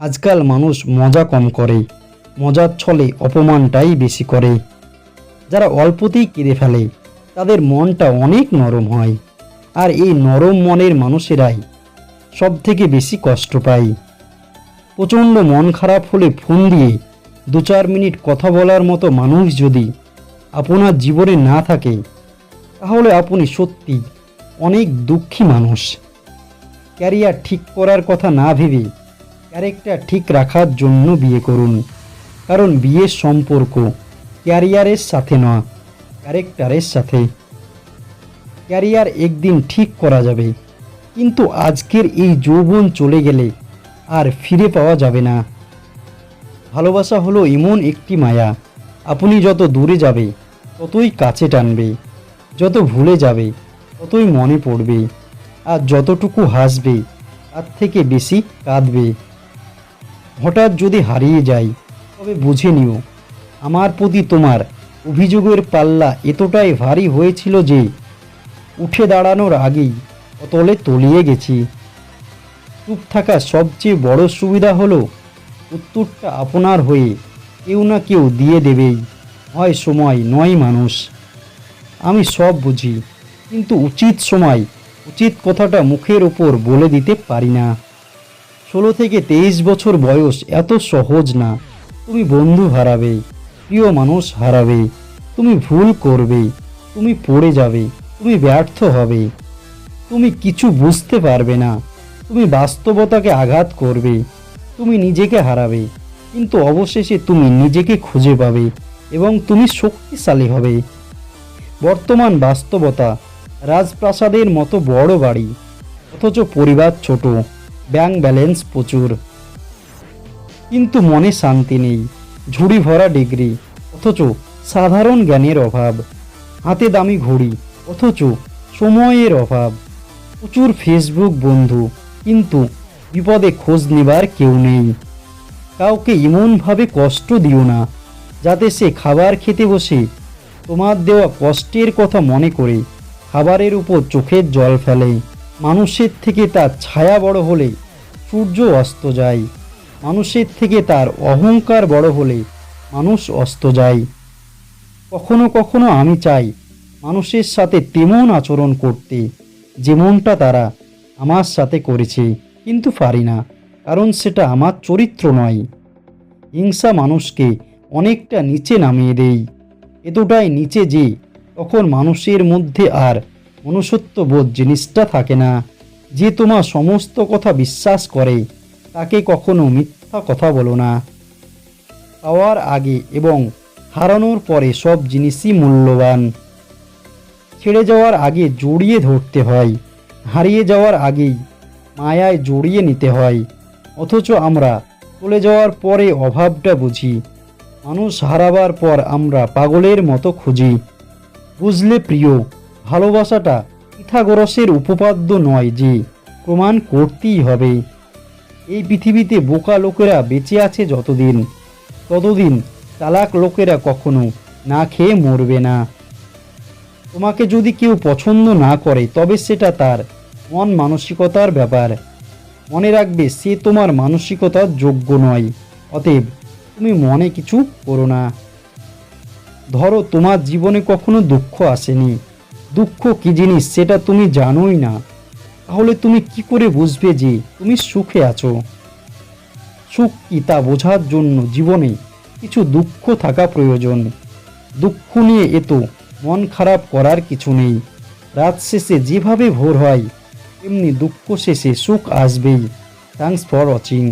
আজকাল মানুষ মজা কম করে, মজার ছলে অপমানটাই বেশি করে। যারা অল্পতেই কেঁদে ফেলে, তাদের মনটা অনেক নরম হয়। আর এই নরম মনের মানুষেরাই সব থেকে বেশি কষ্ট পায়। প্রচণ্ড মন খারাপ হলে ফোন দিয়ে দু চার মিনিট কথা বলার মতো মানুষ যদি আপনার জীবনে না থাকে, তাহলে আপনি সত্যি অনেক দুঃখী মানুষ। ক্যারিয়ার ঠিক করার কথা না ভেবে ক্যারেক্টার ঠিক রাখার জন্য বিয়ে করুন। কারণ বিয়ের সম্পর্ক ক্যারিয়ারের সাথে নয় ক্যারেক্টারের সাথে। ক্যারিয়ার একদিন ঠিক করা যাবে, কিন্তু আজকের এই যৌবন চলে গেলে আর ফিরে পাওয়া যাবে না। ভালোবাসা হলো এমন একটি মায়া, আপনি যত দূরে যাবে, ততই কাছে টানবে। যত ভুলে যাবে, ততই মনে পড়বে। আর যতটুকু হাসবে, তার থেকে বেশি কাঁদবে। হঠাৎ যদি হারিয়ে যাই, তবে বুঝে নিও, আমার প্রতি তোমার অভিযোগের পাল্লা এতটাই ভারী হয়েছিল যে উঠে দাঁড়ানোর আগেই অতলে তলিয়ে গেছি। চুপ থাকা সবচেয়ে বড় সুবিধা হলো, উত্তরটা আপনার হয়ে কেউ না কেউ দিয়ে দেবেই, হয় সময় নয় মানুষ। আমি সব বুঝি, কিন্তু উচিত সময়, উচিত কথাটা মুখের ওপর বলে দিতে পারি না। ষোলো থেকে তেইশ বছর বয়স এত সহজ না। তুমি বন্ধু হারাবে, প্রিয় মানুষ হারাবে, তুমি ভুল করবে, তুমি পড়ে যাবে, তুমি ব্যর্থ হবে। তুমি কিছু বুঝতে পারবে না, তুমি বাস্তবতাকে আঘাত করবে, তুমি নিজেকে হারাবে, কিন্তু অবশেষে তুমি নিজেকে খুঁজে পাবে এবং তুমি শক্তিশালী হবে। বর্তমান বাস্তবতা রাজপ্রাসাদের মতো বড় বাড়ি, অথচ পরিবার ছোট। ব্যাংক ব্যালেন্স প্রচুর। কিন্তু মনে শান্তি নেই। ঝুড়ি ভরা ডিগ্রি, অথচ সাধারণ জ্ঞানের অভাব। হাতে দামি ঘড়ি, অথচ সময়ের অভাব। প্রচুর ফেসবুক বন্ধু, কিন্তু বিপদে খোঁজ নেবার কেউ নেই। কাউকে এমনভাবে কষ্ট দিও না, যাতে সে খাবার খেতে বসে। তোমার দেওয়া কষ্টের কথা মনে করে খাবারের উপর চোখের জল ফেলে। মানুষের থেকে তার ছায়া বড় হলে সূর্য অস্ত যায়। মানুষের থেকে তার অহংকার বড় হলে মানুষ অস্ত যায়। কখনো কখনো আমি চাই মানুষের সাথে তেমন আচরণ করতে, যেমনটা তারা আমার সাথে করেছে, কিন্তু পারি না, কারণ সেটা আমার চরিত্র নয়। হিংসা মানুষকে অনেকটা নিচে নামিয়ে দেই এতটাই নিচে যে তখন মানুষের মধ্যে আর মনুষ্যত্ববোধ জিনিসটা থাকে না। যে তোমার সমস্ত কথা বিশ্বাস করে, তাকে কখনো মিথ্যা কথা বলো না। পাওয়ার আগে এবং হারানোর পরে সব জিনিসই মূল্যবান। ছেড়ে যাওয়ার আগে জড়িয়ে ধরতে হয়, হারিয়ে যাওয়ার আগেই মায়ায় জড়িয়ে নিতে হয়। অথচ আমরা চলে যাওয়ার পরে অভাবটা বুঝি, মানুষ হারাবার পর আমরা পাগলের মতো খুঁজি। বুঝলে প্রিয় ভালোবাসাটা পিথাগোরসের উপপাদ্য নয় যে প্রমাণ করতেই হবে। এই পৃথিবীতে বোকা লোকেরা বেঁচে আছে যতদিন, ততদিন চালাক লোকেরা কখনো না খেয়ে মরবে না। তোমাকে যদি কেউ পছন্দ না করে, তবে সেটা তার মন মানসিকতার ব্যাপার। মনে রাখবে, সে তোমার মানসিকতার যোগ্য নয়, অতএব তুমি মনে কিছু করো না। ধরো, তোমার জীবনে কখনো দুঃখ আসেনি। দুঃখ কি জিনিস সেটা তুমি জানোই না। তাহলে তুমি কি করে বুঝবে যে তুমি সুখে আছো? সুখ কি তা বোঝার জন্য জীবনে কিছু দুঃখ থাকা প্রয়োজন। দুঃখ নিয়ে এত মন খারাপ করার কিছু নেই। রাত শেষে যেভাবে ভোর হয়, তেমনি দুঃখ শেষে সুখ আসবেই। Thanks for watching